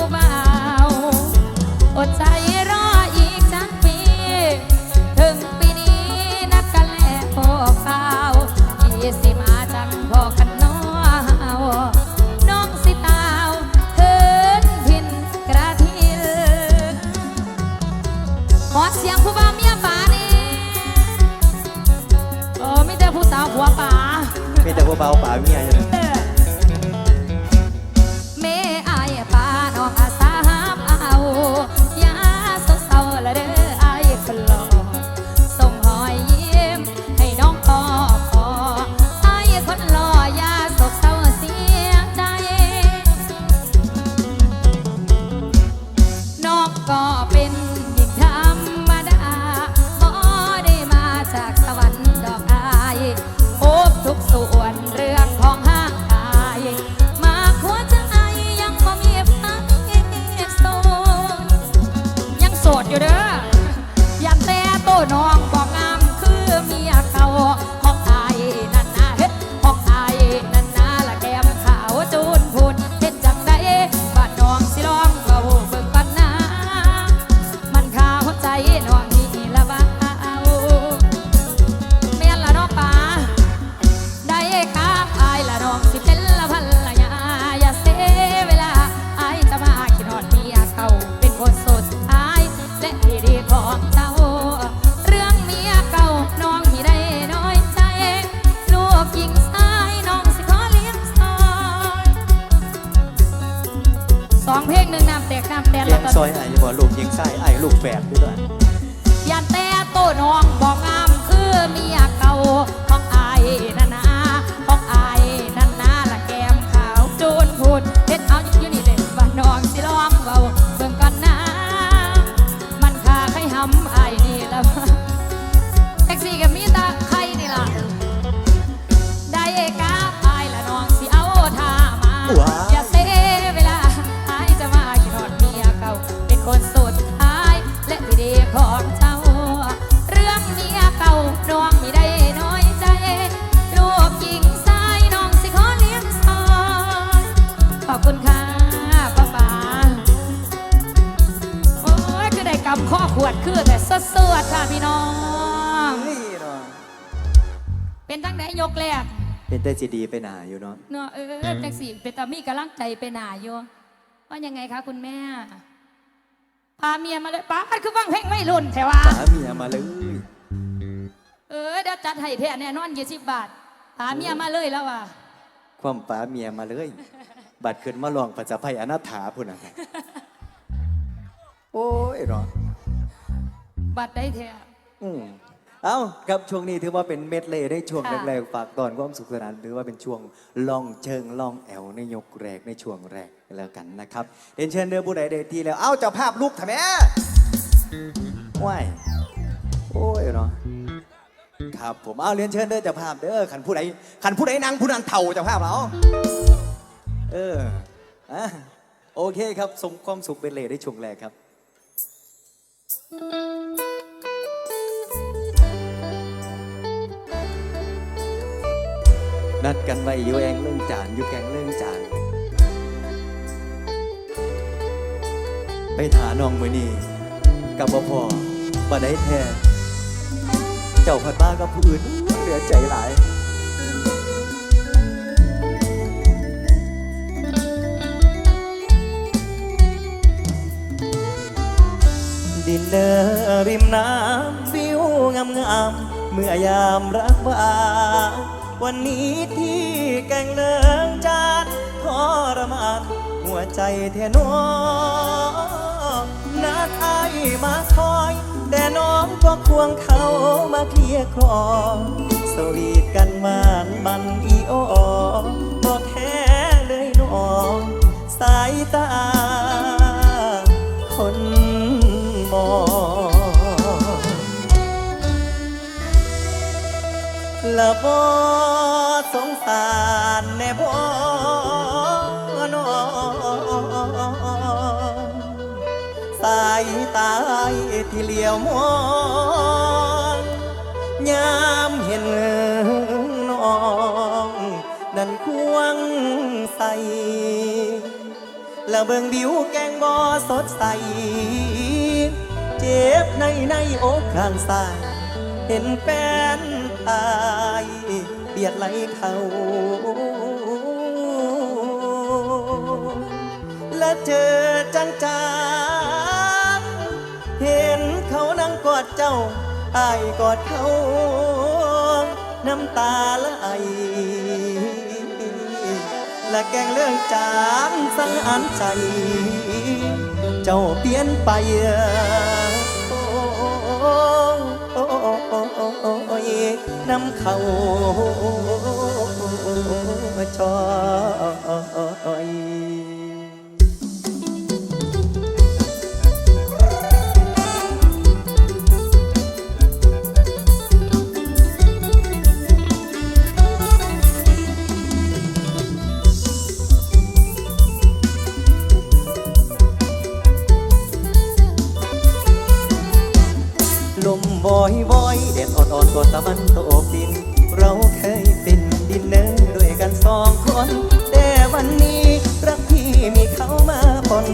ผู้บ่ ก็เป็น ดๆค่ะพี่น้องนี่เนาะเป็นตั้งแต่ยกแรกเป็นแต่จีดีไปหนาอยู่เนาะเนาะเออจังสีเป็นตามีกำลังใจไปหนาอยู่ว่ายังไงคะคุณแม่พาเมียมาเลยป้าดคือฟังเพลงไม่รุ่นแต่ว่าป่าเมียมาเลยเออเดี๋ยวจัดให้แท้แน่นอนยี่สิบบาทพาเมียมาเลยแล้วว่ะความป่าเมียมาเลย บัดขึ้นมาลองปัจจภัยอนาถาพุ่นนะครับโอ้ยเนาะ บัตรได้แท้อืมเอ้าครับช่วงนี้ถือว่าเป็นเม็ดเล่ได้ช่วงแรกๆฝากตอนความสุขสนานถือว่าเป็นช่วงล่องเชิงล่องแอวในยกแรกในช่วงแรกแล้วกันนะครับเรียนเชิญเดือผู้ใดเดทีแล้วเอ้าเจ้าภาพลูกทำไมว้ายโอ้ยเนาะครับผมเอาเรียนเชิญเด้อเจ้าภาพเด้อขันผู้ใดขันผู้ใดนางผู้นั้นเท่าเจ้าภาพเราเอออะโอเคครับสมความสุขเป็นเล่ได้ช่วงแรกครับ นัดกันไว้อยู่แองเรื่องจานอยู่แกงเรื่องจาน ไปถาน้องมือนี่กับบ่พอบ่ได้แท้เจ้าพัดบ้ากับผู้อื่นเหลือใจหลายดินเนอร์ริมน้ำวิวงามงามๆเมื่อยามรักว่า วันนี้ที่แกงเลิงจานทรมานหัวใจเทนอนัดไอมาคอย แต่น้องก็ควงเขามาเคลียร์คลอสวีทกันมานมันอีโอบ่แท้เลยน้อง สายตา ละบ่สงสารแน่บ่นอสายตายที่เลี้ยวมองยามเห็นน้อง นั้นควงใสแล้วเบิ่งบิวแกงบอสดใส เจ็บในในอกข้างซ้าย เห็นแฟนายเบียดไหลเขาและเจอจังจางเห็นเขานั่งกอดเจ้าอายกอดเขา น้ำตาละไหลและแกงเรื่องจางสังหารใจ เจ้าเปลี่ยนไป น้ำเขาชอยลมวอยวอยเด็ดอ่อนๆก็ตะวันตก อนแต่วันนี้รักพี่มีเขามาปน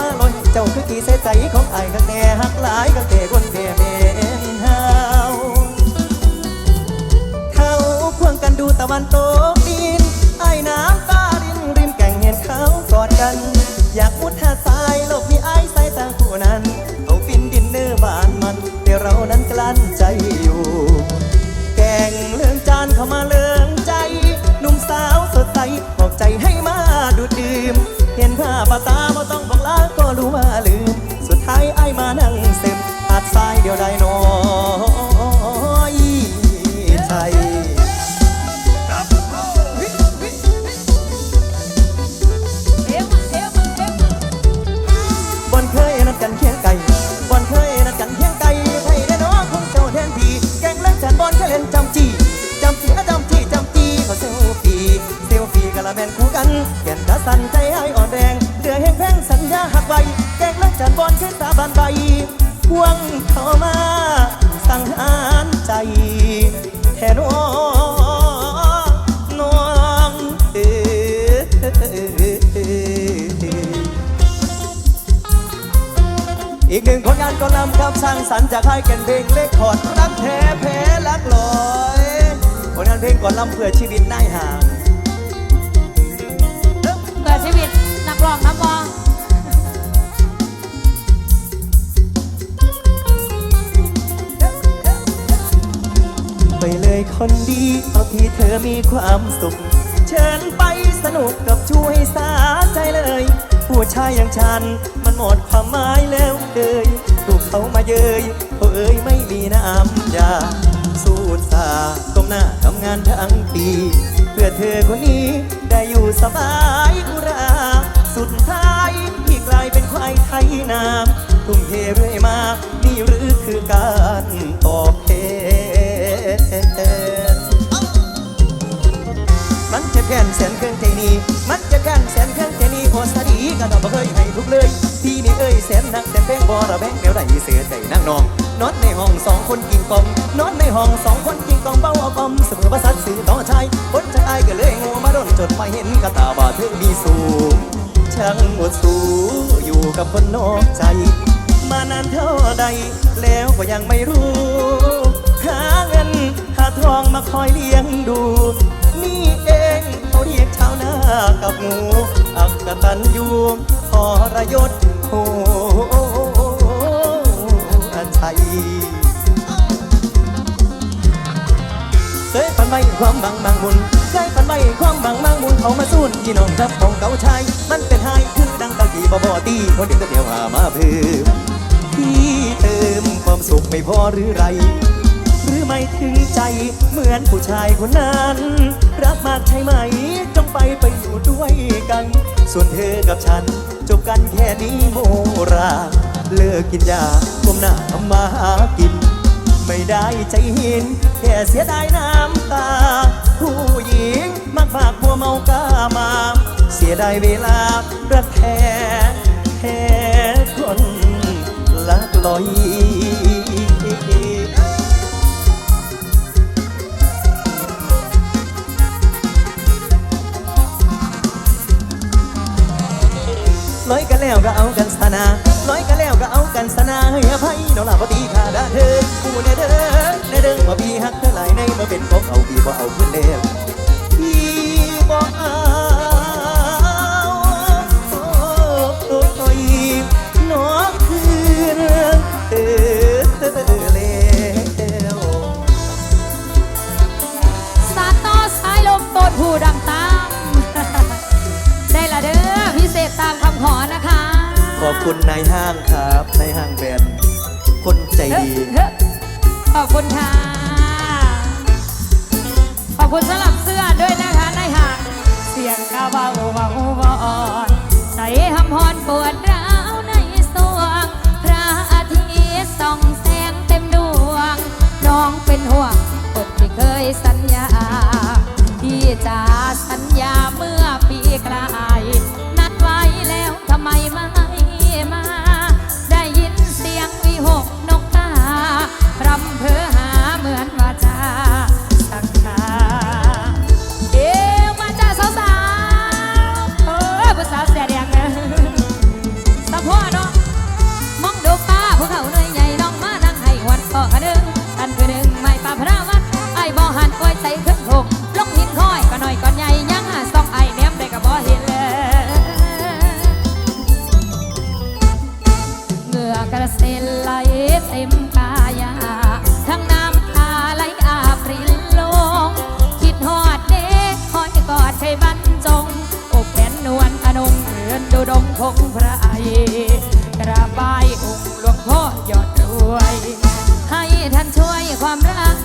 มาลอยเจ้าคือกี่เส้ใจของไอายข้างแน่หักหลายกับเตคนเทเมนเฮาเขาควงกันดูตะวันตกดินไอ้น้ำตารินริมแก่งเห็นเขากอดกัน อยากมุดหาทรายโลกมีไอ้สายตาคู่นั้นเอาฟินดินเนอร์บานมัน แต่เรานั้นกลั้นใจอยู่ แก่งเลื่องจานเข้ามาเลื่องใจหนุ่มสาวสดใสบอกใจให้มาดูดดื่ม เห็นภาปาตาบ่ต้องบอกลาก็รู้ว่าลืม สุดท้ายไอ้มานั่งเซ็มอาจสายเดียวได้น้อยใจ สร้างสรรค์จากค่ายแก่นเพลงเลขคอร์ดรักแท้แพ้รักลอยผลงานเพลงกอลำเพื่อชีวิตนายห่างเกิดชีวิตนักร้องน้ำมองไปเลยคนดีเอาที่เธอมีความสุข เชิญไปสนุกกับช่วยสาใจเลย ผู้ชายอย่างฉันมันหมดความหมายแล้วเอ่ย ถูกเขามาเย้ยโอ้เอ้ยไม่มีน้ำยาสู้สาก้มหน้าทำงานทั้งปี เพื่อเธอคนนี้ได้อยู่สบายอุรา สุดท้ายพี่กลายเป็นควายไทยนาทุ่มเทเรื่อยมา นี่หรือคือการตอบแทนมันจะแก่นแสนเครื่องใจนี้ มันจะแก่นแสนเครื่องใจนี้โอสดี ก็ต้องบ่เคยให้ทุกเลยพี่นี่เอ้ยแสนนักแสนแบงบ่ระแบงแนวใดเสือใจนั่งนองนอนในห้องสองคนกินกอมนอนในห้องสองคนกินกอมเบาเอาบอมเสมอประสัดสื่อต่อชายคนใจอายก็เลยงูมาโดนจดมาเห็นกระตาบ่าเธอมีสูงช่างอดสูอยู่กับคนนอกใจ มานานเท่าใด แล้วก็ยังไม่รู้ หาเงินหาทองมาคอยเลี้ยงดู นี่เองเขาเรียกชาวนากับงู ตันอยู่ขอระยศโหอาชัยเสยปันไม่ความบางบางมุนเสยปันไม่ความบางบางมุนเขามาสู้พี่น้องรับของเก่าชายมันเป็นไฮคือดังตะกี้บ่บ่ตีคนเด็กก็เดียวหามาเพิ่มที่เติมความสุขไม่พอหรือไรหรือไม่ถึงใจเหมือนผู้ชายคนนั้น รักมากใช่ไหมจงไปไปอยู่ด้วยกัน ส่วนเธอกับฉัน จบกันแค่นี้โมรา เลิกกินยาก้มหน้าทำมาหากิน ไม่ได้ใจหิน แค่เสียดายน้ำตา ผู้หญิงมักฝากพัวเมากามา เสียดายเวลารักแท้แท้คนลักลอย ลอยกันแล้วก็เอากันสนาลอยกันแล้วก็เอากันสนาให้อภัยน้องลาบตีขาดาเธอกูเนเด้อเนเด้อว่าพี่ฮักเท่าไหรในมาเป็นของเอาพี่บ่เอาขึ้นเด้วพี่บ่เอา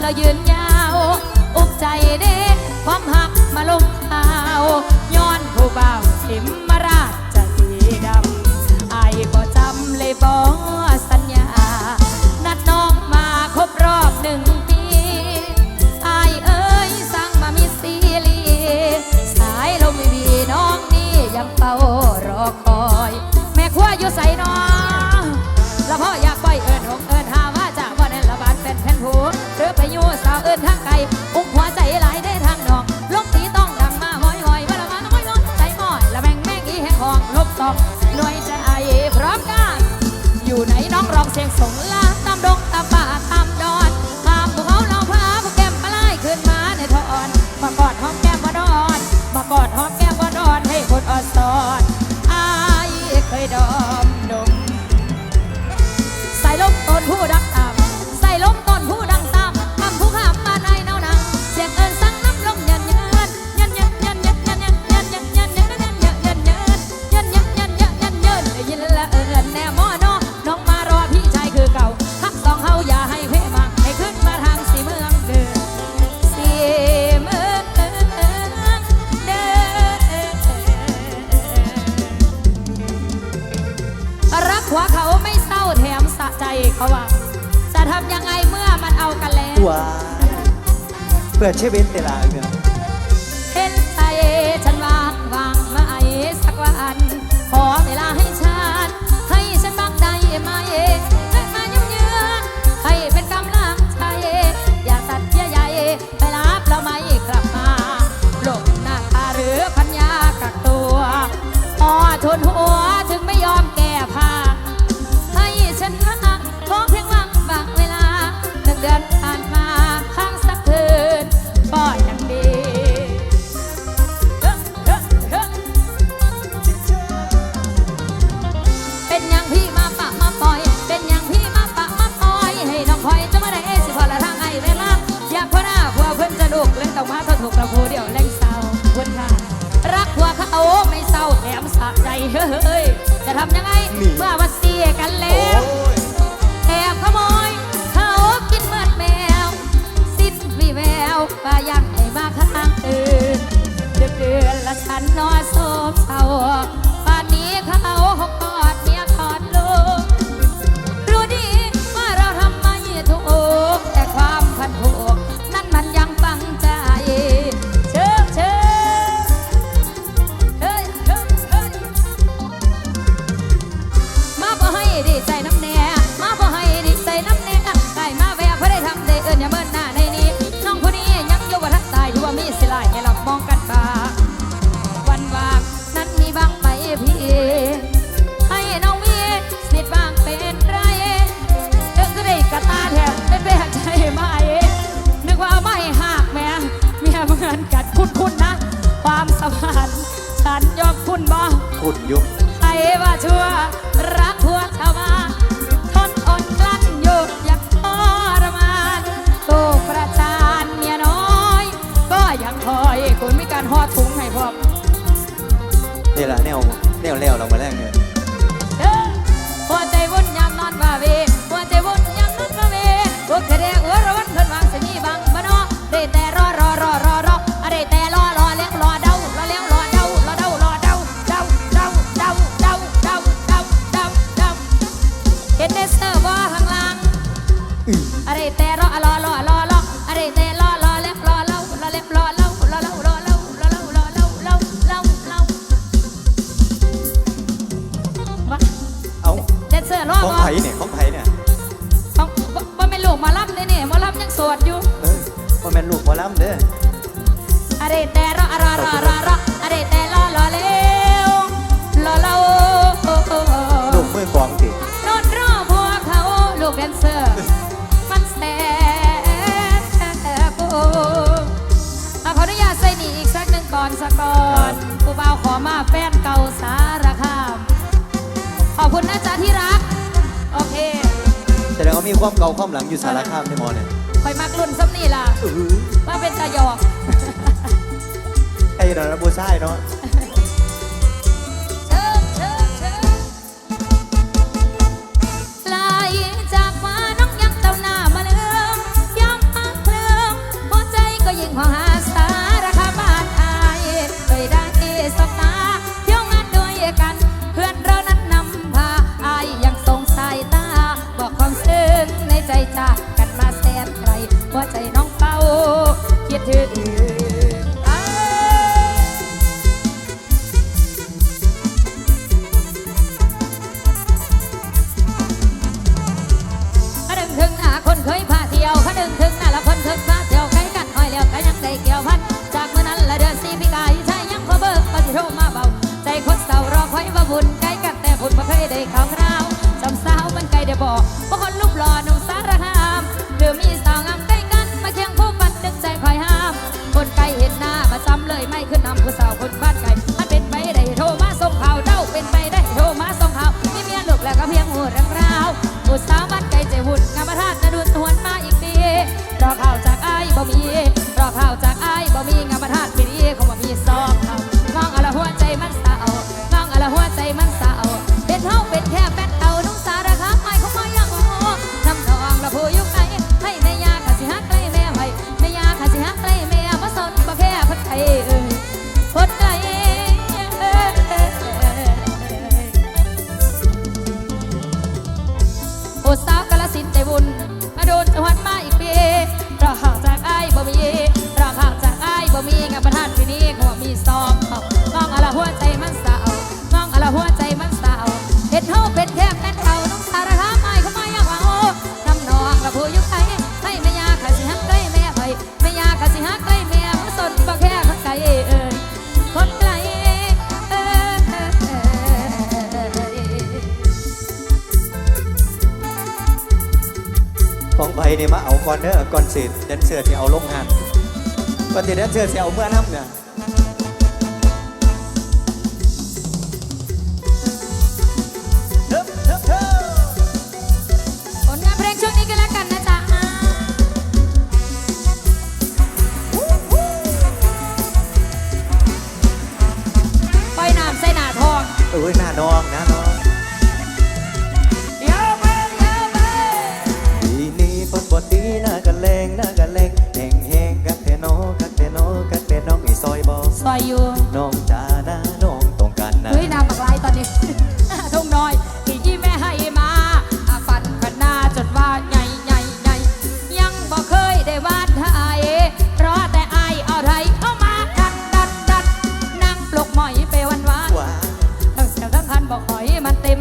แยืนยาวอกใจเด็กความหักมาลงเท้าย้อนผู้บ่าวเข็ม เปิดเชเวิตเตลาเนาะเห็นใจฉันวางวางมาไอสักวัน ขอเวลา เ็นเดสเตอร์บอข้างลังอะไรแต่รอรอรอรอรออะไรแต่รอรอเล็บรอเล่ารอเล็บรอเล่ารอเล่ารอเล่ารอเล่ารอเล่าเล่าเล่าเล่าวะเอาเดสเตอร์รอของไผ่เนี่ยของไผ่เนี่ยของว่าเป็ลูกมาล่ำเลยเนี่ยมาล่ำยังสดอยู่เออว่าเป็นลูกมาล่ำเด้ออะไรแต่รอรอรอรอ ที่รัก โอเคแสดงว่ามีความเก่าความหลังอยู่สารคามในมอเนี่ยคอยมากรุ่นซ้ำนี่ล่ะมาเป็นตะยอกไอ้หนอนบุษายเนาะ ข่าวคราวจำสาวมันไกลเดี๋ยวบอก อน้ำเนี่ยเพลงช่วงนี้กัแล้วกันนะจ๊ะปอยน้ำใสหนาทอง เอ้ยหน้านองนะ อยบอซอยอยู่น้องจ้านะน้องต้องการนะเฮ้ยน้ำบักลายตอนนี้ ทุ่งน้อยที่ยี่แม่ให้มาอาฟันขันหน้าจนว่าใหญ่ใหญ่ใหญ่ยังบ่เคยได้วาดไทยเพราะแต่อายเอาไรเข้ามาดันดันดันนั่งปลุกหมอยไปวันวานว้าทั้งเสียวทั้งคันบอกหอยมันเต็ม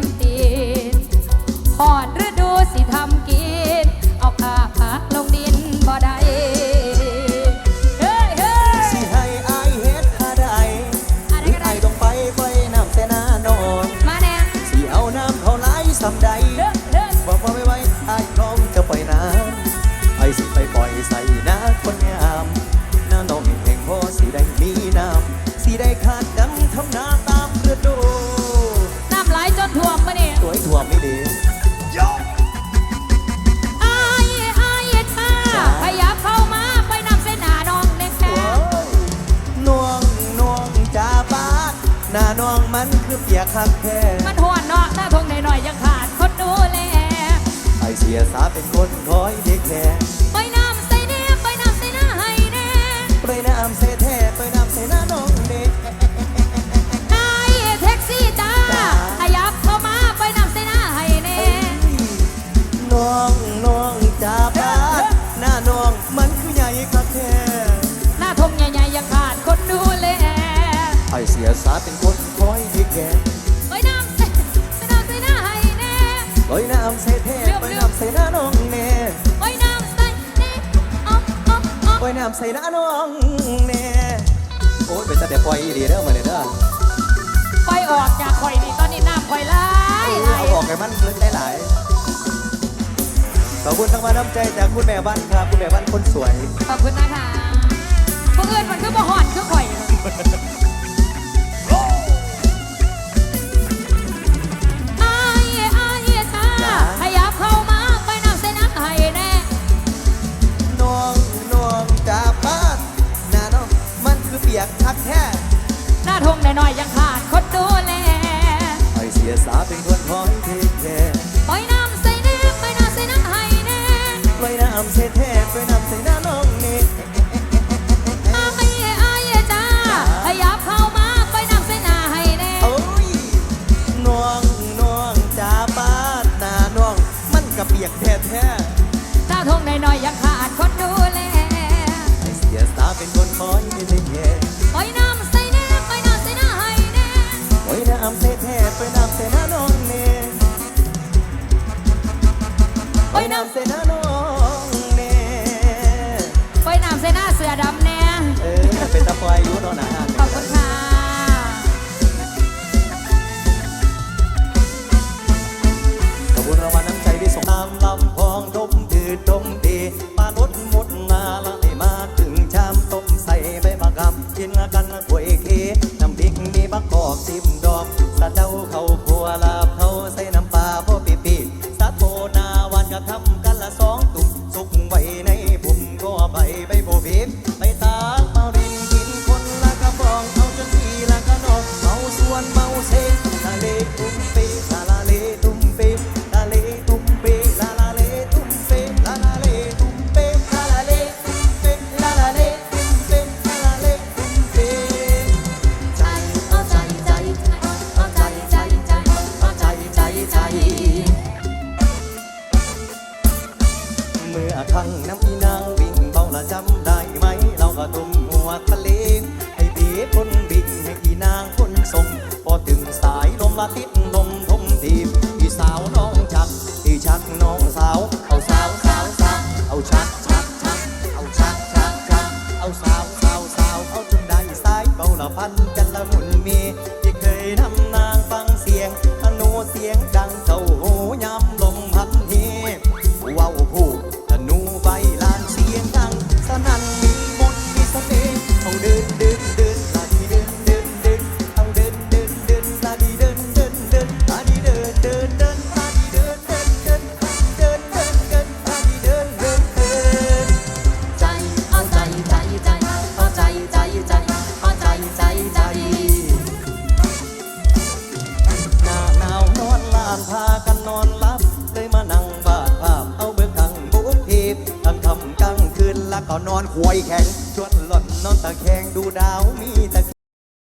มันหัวเนาะหน้าทงหน่อยๆยังขาดคนดูแลไอ้เสียสาเป็นคนคอยเด็กแค่ไปน้ำใส่แน่ไปน้ำใส่หน้าให้แน่ไปน้ำเสแท้ไปน้ำเสหน้าน้องเด็กอายแท็กซี่จ้าจ้าขยับเข้ามาไปน้ำใส่หน้าให้แน่น้องน้องจ้าบ้านหน้าน้องมันคือใหญ่คักแท้หน้าทงใหญ่ๆยังขาดคนดูแลไอเสียสาเป็นคนคอยดีแก่ไปน้ น้ำใส่หน้าน้องแน่โอ้ยเป็นตาเด็กปล่อยอีดีเด้อมาเนี่ยเด้อไปออกจากข่อยนี่ตอนนี้น้ำข่อยไหลไหลเอาออกให้มันเลิกได้หลายขอบคุณทั้งมาน้ำใจจากคุณแม่บ้านครับคุณแม่บ้านคนสวย ขอบคุณนะคะพวกอื่นมันคือบ่หอนคือข่อย ทงน่อยๆยังขาดคนดูแลไอเสียสาเป็นคนคอยดีแก่ไปน้ำใส่แน่ไปน้ำใส่น้าให้แน่ลอยน้ำเสแท้ไปน้ำใส่น้าน้องแน่อายอายจ้าขยับเข้ามาไปน้ำใส่หน้าให้แน่โอ้ยน้องน้องจ้าบ้านหน้าน้อง มันกระเปียกแท้แท้หน้าทงน่อยๆยังขาดคนดูแลไอเสียสาเป็นคนคอยดีแก่ไปน้ น้ำใส่หน้าน้องแน่ลอยน้ำใส่หน้าน้องแน่ไปน้ำใส่หน้าเสือดำแน่เออเป็นตะปอยอยู่เนาะนะฮะขอบคุณค่ะขอบคุณรางวัลน้ำใจที่ส่งตามลำพองดมดืดดมดี ไปไปบโบบีบไปตา ละพันกันละมุนมี ที่เคยนำนางฟังเสียงอนุเสียงดัง